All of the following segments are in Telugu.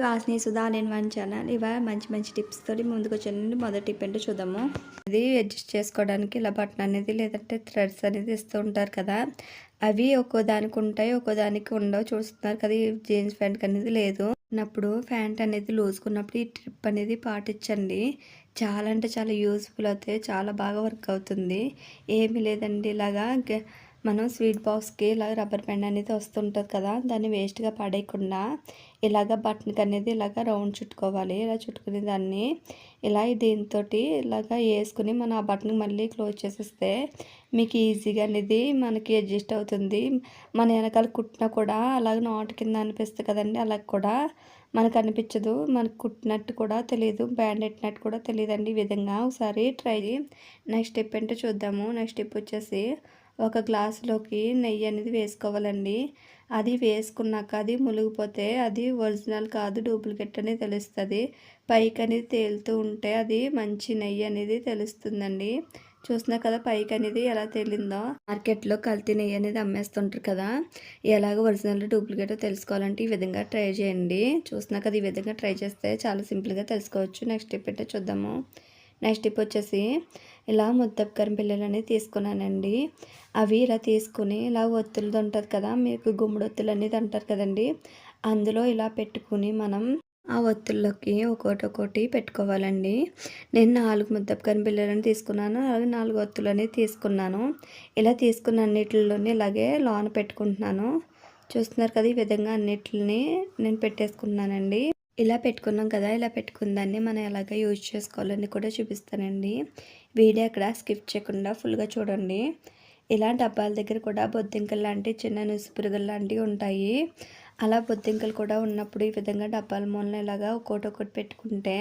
టు సుధా నేను వన్ ఛానల్. ఇవా మంచి మంచి టిప్స్ తోటి ముందుకు వచ్చానండి మొదటి టిప్ ఏంటో చూద్దాము. ఇది అడ్జస్ట్ చేసుకోవడానికి ఇలా బటన్ అనేది లేదంటే థ్రెడ్స్ అనేది ఇస్తూ ఉంటారు కదా. అవి ఒక్కో దానికి ఉంటాయి ఒక్కో దానికి ఉండవు. చూస్తున్నారు కదా ఈ జీన్స్ ప్యాంట్ అనేది లేదు. ఉన్నప్పుడు ప్యాంట్ అనేది లూసుకున్నప్పుడు ఈ ట్రిప్ అనేది పాటించండి. చాలా అంటే చాలా యూస్ఫుల్ అవుతాయి. చాలా బాగా వర్క్ అవుతుంది. ఏమీ లేదండి ఇలాగా మనం స్వీట్ బాక్స్కి ఇలా రబ్బర్ బ్యాండ్ అనేది వస్తుంటుంది కదా దాన్ని వేస్ట్గా పడేయకుండా ఇలాగ బటన్కి అనేది ఇలాగ రౌండ్ చుట్టుకోవాలి. ఇలా చుట్టుకునే దాన్ని ఇలా దీంతో ఇలాగ వేసుకుని మనం ఆ బటన్ మళ్ళీ క్లోజ్ చేసేస్తే మీకు ఈజీగా అనేది మనకి అడ్జస్ట్ అవుతుంది. మన వెనకాల కుట్టినా కూడా అలాగ నాటు కింద అనిపిస్తుంది కదండి అలా కూడా మనకు అనిపించదు. మనకు కుట్టినట్టు కూడా తెలియదు బ్యాండ్ పెట్టినట్టు కూడా తెలియదండి ఈ విధంగా. ఒకసారి ట్రై నెక్స్ట్ స్టెప్ ఏంటో చూద్దాము. నెక్స్ట్ స్టెప్ వచ్చేసి ఒక గ్లాసులోకి నెయ్యి అనేది వేసుకోవాలండి. అది వేసుకున్నాక అది మునిగిపోతే అది ఒరిజినల్ కాదు డూప్లికేట్ అని తెలుస్తుంది. పైకి అనేది తేలుతూ ఉంటే అది మంచి నెయ్యి అనేది తెలుస్తుందండి. చూసినా కదా పైకి అనేది ఎలా తేలిందో? మార్కెట్లో కల్తీ నెయ్యి అనేది అమ్మేస్తుంటారు కదా. ఎలాగ ఒరిజినల్ డూప్లికేట్ తెలుసుకోవాలంటే ఈ విధంగా ట్రై చేయండి. చూసినా కదా ఈ విధంగా ట్రై చేస్తే చాలా సింపుల్గా తెలుసుకోవచ్చు. నెక్స్ట్ స్టెప్ ఏంటో చూద్దాము. నెక్స్ట్ టిప్ వచ్చేసి ఇలా ముద్దపకరం పిల్లలు అనేది తీసుకున్నానండి. అవి ఇలా తీసుకుని ఇలా ఒత్తులది ఉంటుంది కదా మీకు గుమ్మడి ఒత్తులు అనేది అంటారు కదండి. అందులో ఇలా పెట్టుకుని మనం ఆ ఒత్తుల్లోకి ఒకటి ఒకటి పెట్టుకోవాలండి. నేను నాలుగు ముద్దపకరం పిల్లలని తీసుకున్నాను అలాగే నాలుగు ఒత్తులు అనేది తీసుకున్నాను. ఇలా తీసుకున్న అన్నిటిలోనే ఇలాగే లోన పెట్టుకుంటున్నాను. చూస్తున్నారు కదా ఈ విధంగా అన్నిటిని నేను పెట్టేసుకున్నానండి ఇలా పెట్టుకున్నాం కదా ఇలా పెట్టుకున్న దాన్ని మనం ఎలాగ యూజ్ చేసుకోవాలని కూడా చూపిస్తానండి. వీడియో అక్కడ స్కిప్ చేయకుండా ఫుల్గా చూడండి. ఇలా డబ్బాల దగ్గర కూడా బొద్దింకలు లాంటి చిన్న నుసుపురుగులు లాంటివి ఉంటాయి. అలా బొద్దింకలు కూడా ఉన్నప్పుడు ఈ విధంగా డబ్బాల మూలన ఇలాగా ఒకటి ఒకటి పెట్టుకుంటే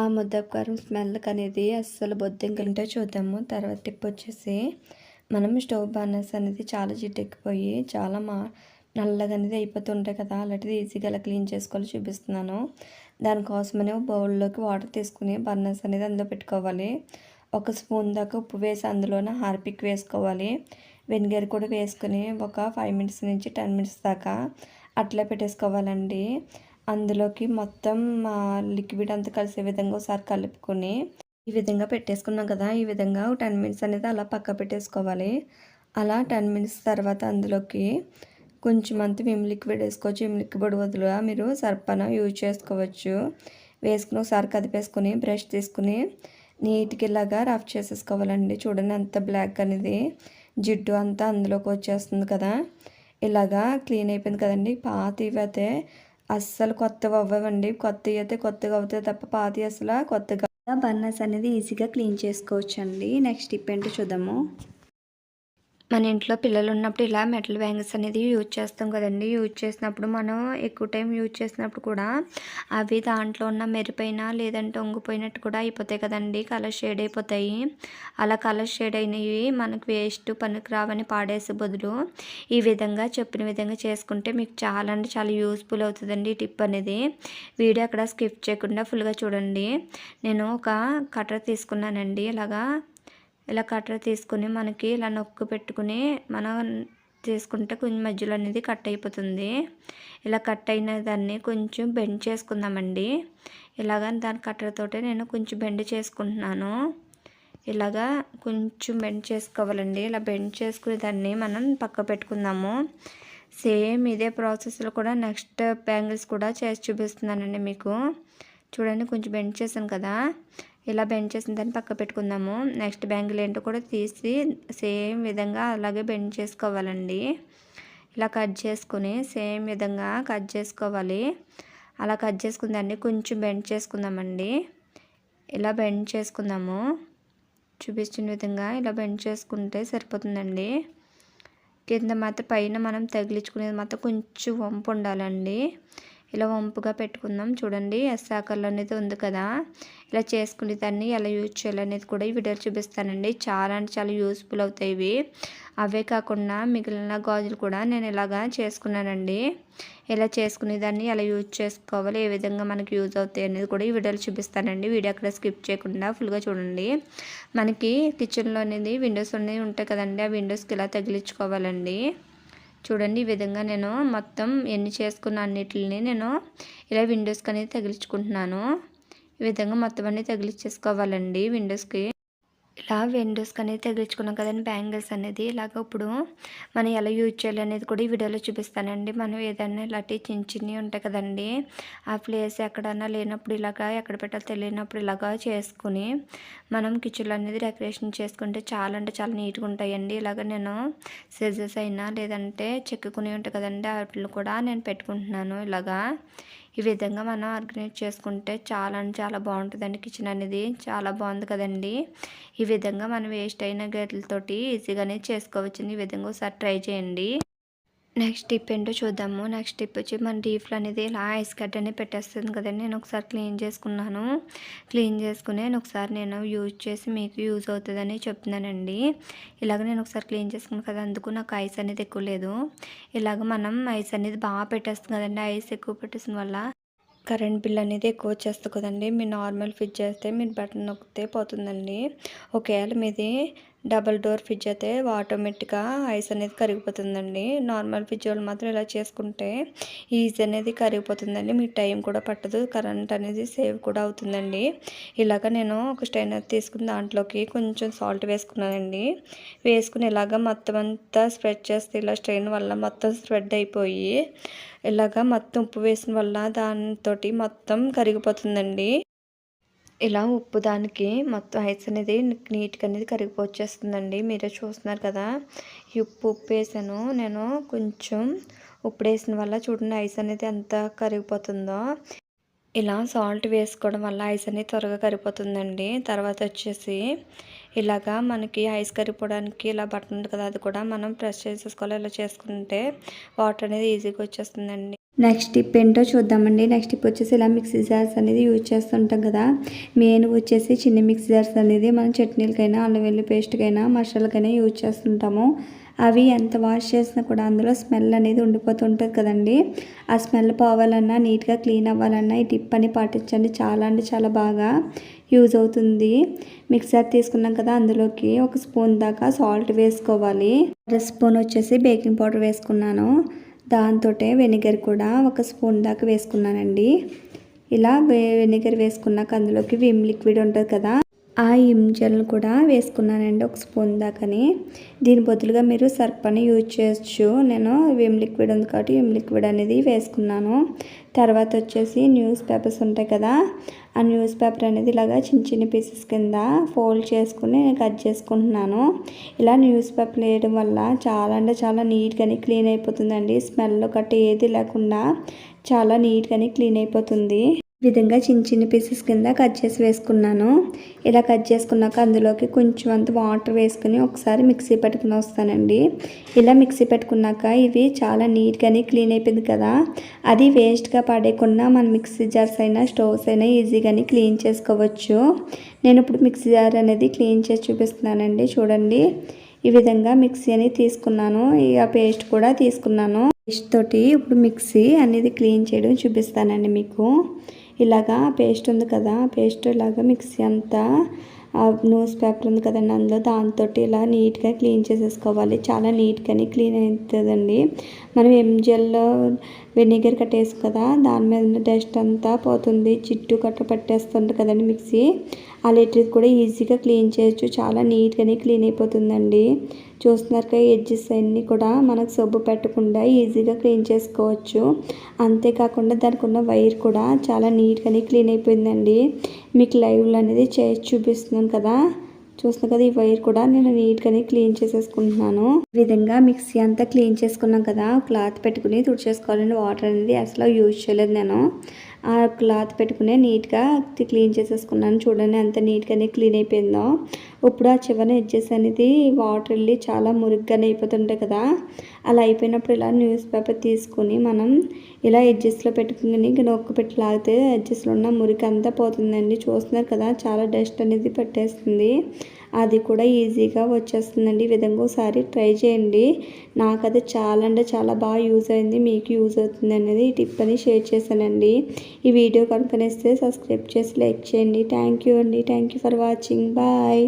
ఆ ముద్దకారం స్మెల్కి అనేది అస్సలు బొద్దింకలు ఉంటే చూద్దాము. తర్వాత టిప్ వచ్చేసి మనం స్టవ్ బర్నర్స్ అనేది చాలా జిడ్డెక్కిపోయి చాలా మా నల్లగా అనేది అయిపోతుంటాయి కదా అలాంటిది ఈజీగా అలా క్లీన్ చేసుకోవాలి చూపిస్తున్నాను. దానికోసమని ఒక బౌల్లోకి వాటర్ తీసుకుని బర్నర్స్ అనేది అందులో పెట్టుకోవాలి. ఒక స్పూన్ దాకా ఉప్పు వేసి అందులోనే హార్పిక్ వేసుకోవాలి. వెనిగర్ కూడా వేసుకుని ఒక ఫైవ్ మినిట్స్ నుంచి టెన్ మినిట్స్ దాకా అట్లా పెట్టేసుకోవాలండి. అందులోకి మొత్తం లిక్విడ్ అంతా కలిసే విధంగా ఒకసారి కలుపుకొని ఈ విధంగా పెట్టేసుకున్నాం కదా ఈ విధంగా టెన్ మినిట్స్ అనేది అలా పక్క పెట్టేసుకోవాలి అలా టెన్ మినిట్స్ తర్వాత అందులోకి కొంచెం అంత విమ్ లిక్విడ్ వేసుకోవచ్చు విమ్ లిక్విడ్ వదులుగా మీరు సర్పన యూజ్ చేసుకోవచ్చు. వేసుకుని ఒకసారి కదిపేసుకుని బ్రష్ తీసుకుని నీట్గా ఇలాగా రఫ్ చేసేసుకోవాలండి. చూడండి అంత బ్లాక్ అనేది. జిడ్డు అంతా అందులోకి వచ్చేస్తుంది కదా. ఇలాగా క్లీన్ అయిపోయింది కదండి. పాత అయితే అస్సలు కొత్తవి అవ్వవండి. కొత్తవి అయితే కొత్తగా అవుతాయి తప్ప పాతి అసలు కొత్తగా బర్నర్స్ అనేది ఈజీగా క్లీన్ చేసుకోవచ్చు అండి నెక్స్ట్ టిప్ ఏంటో చూద్దాము. మన ఇంట్లో పిల్లలు ఉన్నప్పుడు ఇలా మెటల్ బ్యాంగిల్స్ అనేది యూజ్ చేస్తాం కదండి. యూజ్ చేసినప్పుడు మనం ఎక్కువ టైం యూజ్ చేసినప్పుడు కూడా అవి దాంట్లో ఉన్న మెరిపోయినా లేదంటే వంగిపోయినట్టు కూడా అయిపోతాయి కదండి. కలర్ షేడ్ అయిపోతాయి. అలా కలర్ షేడ్ అయినవి మనకు వేస్ట్ పనికి రావని పాడేసే బదులు ఈ విధంగా చెప్పిన విధంగా చేసుకుంటే మీకు చాలా అంటే చాలా యూస్ఫుల్ అవుతుందండి ఈ టిప్ అనేది. వీడియో అక్కడ స్కిప్ చేయకుండా ఫుల్గా చూడండి. నేను ఒక కటర్ తీసుకున్నానండి. ఇలాగా ఇలా కట్టర్ తీసుకుని మనకి ఇలా నొక్కు పెట్టుకుని మనం తీసుకుంటే కొంచెం మధ్యలో అనేది కట్ అయిపోతుంది. ఇలా కట్ అయిన దాన్ని కొంచెం బెండ్ చేసుకుందామండి. ఇలాగ దాని కట్టర్తోటే నేను కొంచెం బెండ్ చేసుకుంటున్నాను. ఇలాగా కొంచెం బెండ్ చేసుకోవాలండి. ఇలా బెండ్ చేసుకునే దాన్ని మనం పక్క పెట్టుకుందాము. సేమ్ ఇదే ప్రాసెస్లో కూడా నెక్స్ట్ బ్యాంగిల్స్ కూడా చేసి చూపిస్తున్నానండి మీకు. చూడండి కొంచెం బెండ్ చేశాను కదా. ఇలా బెండ్ చేసిన దాన్ని పక్క పెట్టుకుందాము. నెక్స్ట్ బ్యాంగిల్ ఏంటో కూడా తీసి సేమ్ విధంగా అలాగే బెండ్ చేసుకోవాలండి. ఇలా కట్ చేసుకుని సేమ్ విధంగా కట్ చేసుకోవాలి. అలా కట్ చేసుకున్న దాన్ని కొంచెం బెండ్ చేసుకుందామండి. ఇలా బెండ్ చేసుకుందాము. చూపించిన విధంగా ఇలా బెండ్ చేసుకుంటే సరిపోతుందండి. కింద మాత్రం పైన మనం తగిలించుకునేది మాత్రం కొంచెం వంపు ఉండాలండి. ఇలా వంపుగా పెట్టుకుందాం. చూడండి ఎస్సాకర్లు అనేది ఉంది కదా. ఇలా చేసుకునే దాన్ని ఎలా యూజ్ చేయాలనేది కూడా ఈ వీడియోలో చూపిస్తానండి. చాలా అంటే చాలా యూస్ఫుల్ అవుతాయి ఇవి. అవే కాకుండా మిగిలిన గాజులు కూడా నేను ఇలాగా చేసుకున్నానండి. ఇలా చేసుకునే దాన్ని ఎలా యూజ్ చేసుకోవాలి ఏ విధంగా మనకి యూజ్ అవుతాయి అనేది కూడా ఈ వీడియోలో చూపిస్తానండి. వీడియో అక్కడ స్కిప్ చేయకుండా ఫుల్గా చూడండి. మనకి కిచెన్లో అనేది విండోస్ అనేవి ఉంటాయి కదండి. ఆ విండోస్కి ఇలా తగిలించుకోవాలండి? చూడండి ఈ విధంగా నేను మొత్తం ఎన్ని చేసుకున్న అన్నిటిని నేను ఇలా విండోస్కి అనేది తగిలించుకుంటున్నాను. ఈ విధంగా మొత్తం అన్నీ తగిలించేసుకోవాలండి విండోస్కి ఇలా విండోస్కి అనేది తగిలించుకున్నాం కదండి బ్యాంగిల్స్ అనేది. ఇలాగ ఇప్పుడు మనం ఎలా యూజ్ చేయాలి అనేది కూడా ఈ వీడియోలో చూపిస్తానండి. మనం ఏదైనా ఇలాంటి చిన్న చిన్నవి ఉంటాయి కదండి ఆ ప్లేస్ ఎక్కడన్నా లేనప్పుడు ఇలాగా ఎక్కడ పెట్టాలో తెలియనప్పుడు ఇలాగా చేసుకుని మనం కిచెన్లో అనేది డెకరేషన్ చేసుకుంటే చాలా అంటే చాలా నీట్గా ఉంటాయండి. ఇలాగ నేను సిజెస్ అయినా లేదంటే చెక్కుకుని ఉంటాయి కదండి వాటిని కూడా నేను పెట్టుకుంటున్నాను ఇలాగా. ఈ విధంగా మనం ఆర్గనైజ్ చేసుకుంటే చాలా అంటే చాలా బాగుంటుందండి. కిచెన్ అనేది చాలా బాగుంది కదండి. ఈ విధంగా మనం వేస్ట్ అయిన గట్లతోటి ఈజీగానే చేసుకోవచ్చు ఈ విధంగా ఒకసారి ట్రై చేయండి. నెక్స్ట్ టిప్ ఏంటో చూద్దాము. నెక్స్ట్ టిప్ వచ్చి మన రీఫ్లు అనేది ఇలా ఐస్ కట్ అనేది పెట్టేస్తుంది కదండి. నేను ఒకసారి క్లీన్ చేసుకున్నాను. క్లీన్ చేసుకుని నేను ఒకసారి నేను యూజ్ చేసి మీకు యూజ్ అవుతుందని చెప్తున్నానండి. ఇలాగ నేను ఒకసారి క్లీన్ చేసుకున్నాను కదా అందుకు నాకు ఐస్ అనేది ఎక్కువ లేదు. ఇలాగ మనం ఐస్ అనేది బాగా పెట్టేస్తుంది కదండి. ఐస్ ఎక్కువ పెట్టేసిన వల్ల కరెంట్ బిల్ అనేది ఎక్కువ వచ్చేస్తుంది కదండి. మీరు నార్మల్ ఫిట్ చేస్తే మీరు బటన్ నొక్కితే పోతుందండి. ఒకవేళ మీది డబల్ డోర్ ఫ్రిడ్జ్ అయితే ఆటోమేటిక్గా ఐస్ అనేది కరిగిపోతుందండి. నార్మల్ ఫ్రిడ్జ్ వాళ్ళు మాత్రం ఇలా చేసుకుంటే ఈజీ అనేది కరిగిపోతుందండి. మీ టైం కూడా పట్టదు కరెంట్ అనేది సేవ్ కూడా అవుతుందండి. ఇలాగ నేను ఒక స్టైనర్ తీసుకుని దాంట్లోకి కొంచెం సాల్ట్ వేసుకున్నానండి. వేసుకుని ఇలాగ మొత్తం అంతా స్ప్రెడ్ చేస్తే ఇలా స్ట్రెయిన్ వల్ల మొత్తం స్ప్రెడ్ అయిపోయి ఇలాగ మొత్తం ఉప్పు వేసిన వల్ల దానితోటి మొత్తం కరిగిపోతుందండి. ఇలా ఉప్పు దానికి మొత్తం ఐస్ అనేది నీట్గా అనేది కరిగిపోచేస్తుందండి మీరే చూస్తున్నారు కదా. ఈ ఉప్పు ఉప్పు వేసాను. నేను కొంచెం ఉప్పు వేసిన వల్ల చూడండి ఐస్ అనేది ఎంత కరిగిపోతుందో. ఇలా సాల్ట్ వేసుకోవడం వల్ల ఐస్ అనేది త్వరగా కరిగిపోతుందండి. తర్వాత వచ్చేసి ఇలాగా మనకి ఐస్ కరిగిపోవడానికి ఇలా బట్టన్ ఉంది కదా అది కూడా మనం ప్రెస్ చేసేసుకోవాలి. ఇలా చేసుకుంటే వాటర్ అనేది ఈజీగా వచ్చేస్తుందండి. నెక్స్ట్ టిప్ ఏంటో చూద్దామండి. నెక్స్ట్ టిప్ వచ్చేసి ఇలా మిక్సీ జార్స్ అనేది యూజ్ చేస్తుంటాం కదా. మెయిన్ వచ్చేసి చిన్న మిక్సీ జార్స్ అనేది మనం చట్నీలకైనా అల్లం వెల్లి పేస్ట్కైనా మసాలాకైనా యూజ్ చేస్తుంటాము. అవి ఎంత వాష్ చేసినా కూడా అందులో స్మెల్ అనేది ఉండిపోతుంటుంది కదండి. ఆ స్మెల్ పోవాలన్నా నీట్గా క్లీన్ అవ్వాలన్నా ఈ టిప్ అని పాటించండి. చాలా అంటే చాలా బాగా యూజ్ అవుతుంది. మిక్సర్ తీసుకున్నాం కదా అందులోకి ఒక స్పూన్ దాకా సాల్ట్ వేసుకోవాలి. స్పూన్ వచ్చేసి బేకింగ్ పౌడర్ వేసుకున్నాను. దాంతో వెనిగర్ కూడా ఒక స్పూన్ దాకా వేసుకున్నానండి. ఇలా వెనిగర్ వేసుకున్నాక అందులోకి విమ్ లిక్విడ్ ఉంటుంది కదా. ఆ ఇంజల్ని కూడా వేసుకున్నానండి ఒక స్పూన్ దాకాని. దీని బదులుగా మీరు సర్పని యూజ్ చేయొచ్చు. నేను విమ్ లిక్విడ్ ఉంది కాబట్టి విమ్ లిక్విడ్ అనేది వేసుకున్నాను. తర్వాత వచ్చేసి న్యూస్ పేపర్స్ ఉంటాయి కదా ఆ న్యూస్ పేపర్ అనేది ఇలాగా చిన్న చిన్న పీసెస్ కింద ఫోల్డ్ చేసుకుని కట్ చేసుకుంటున్నాను. ఇలా న్యూస్ పేపర్ వేయడం వల్ల చాలా అంటే చాలా నీట్గానే క్లీన్ అయిపోతుందండి. స్మెల్ గట్ట ఏది లేకుండా చాలా నీట్గానే క్లీన్ అయిపోతుంది. విధంగా చిన్న చిన్న పీసెస్ కింద కట్ చేసి వేసుకున్నాను. ఇలా కట్ చేసుకున్నాక అందులోకి కొంచెం అంత వాటర్ వేసుకుని ఒకసారి మిక్సీ పెట్టుకుని వస్తానండి. ఇలా మిక్సీ పెట్టుకున్నాక ఇవి చాలా నీట్గానే క్లీన్ అయిపోయింది కదా. అది వేస్ట్గా పడేయకుండా మన మిక్సీ జార్స్ అయినా స్టవ్స్ అయినా ఈజీగానే క్లీన్ చేసుకోవచ్చు. నేను ఇప్పుడు మిక్సీ జార్ అనేది క్లీన్ చేసి చూపిస్తున్నానండి. చూడండి. ఈ విధంగా మిక్సీ అనేది తీసుకున్నాను. ఇక పేస్ట్ కూడా తీసుకున్నాను. పేస్ట్ తోటి ఇప్పుడు మిక్సీ అనేది క్లీన్ చేయడం చూపిస్తానండి మీకు. ఇలాగా పేస్ట్ ఉంది కదా పేస్ట్ ఇలాగా మిక్సీ అంతా న్యూస్ పేపర్ ఉంది కదండి అందులో దాంతో ఇలా నీట్గా క్లీన్ చేసేసుకోవాలి. చాలా నీట్గానే క్లీన్ అవుతుందండి. మనం ఎంజిఎల్లో వెనిగర్ కట్టేసి కదా దాని మీద డస్ట్ అంతా పోతుంది. చిట్టు కట్ట పట్టేస్తుంది కదండి మిక్సీ. ఆ లెటర్ కూడా ఈజీగా క్లీన్ చేయొచ్చు. చాలా నీట్గానే క్లీన్ అయిపోతుందండి. చూస్తున్నారు ఎడ్జెస్ అన్నీ కూడా మనకు సబ్బు పెట్టకుండా ఈజీగా క్లీన్ చేసుకోవచ్చు. అంతేకాకుండా దానికి ఉన్న వైర్ కూడా చాలా నీట్గానే క్లీన్ అయిపోయిందండి. మీకు లైవ్లో అనేది చేసి చూపిస్తున్నాను కదా. చూస్తున్నా కదా ఈ వైర్ కూడా నేను నీట్గానే క్లీన్ చేసేసుకుంటున్నాను. ఈ విధంగా మిక్సీ అంతా క్లీన్ చేసుకున్నాం కదా క్లాత్ పెట్టుకుని తుడిచేసుకోవాలని వాటర్ అనేది అసలు యూజ్ చేయలేదు నేను. ఆ క్లాత్ పెట్టుకునే నీట్గా క్లీన్ చేసేసుకున్నాను. చూడండి అంత నీట్గానే క్లీన్ అయిపోయిందో. ఇప్పుడు ఆ చివరి ఎడ్జెస్ అనేది వాటర్ వెళ్ళి చాలా మురిగ్గానే అయిపోతుంటాయి కదా. అలా అయిపోయినప్పుడు ఇలా న్యూస్ పేపర్ తీసుకొని మనం ఇలా ఎడ్జెస్లో పెట్టుకుని నొక్కు పెట్టి లాగితే ఎడ్జెస్లో ఉన్న మురికి అంతా పోతుందండి. చూస్తున్నారు కదా చాలా డస్ట్ అనేది పెట్టేస్తుంది. అది కూడా ఈజీగా వచ్చేస్తుందండి. ఈ విధంగా ఒకసారి ట్రై చేయండి. నాకు అది చాలా అంటే చాలా బాగా యూజ్ అయింది. మీకు యూజ్ అవుతుంది అనేది ఈ టిప్ అని షేర్ చేశానండి. ఈ వీడియో కనుక సబ్స్క్రైబ్ చేసి లైక్ చేయండి. థ్యాంక్ యూ అండి. Thank you for watching bye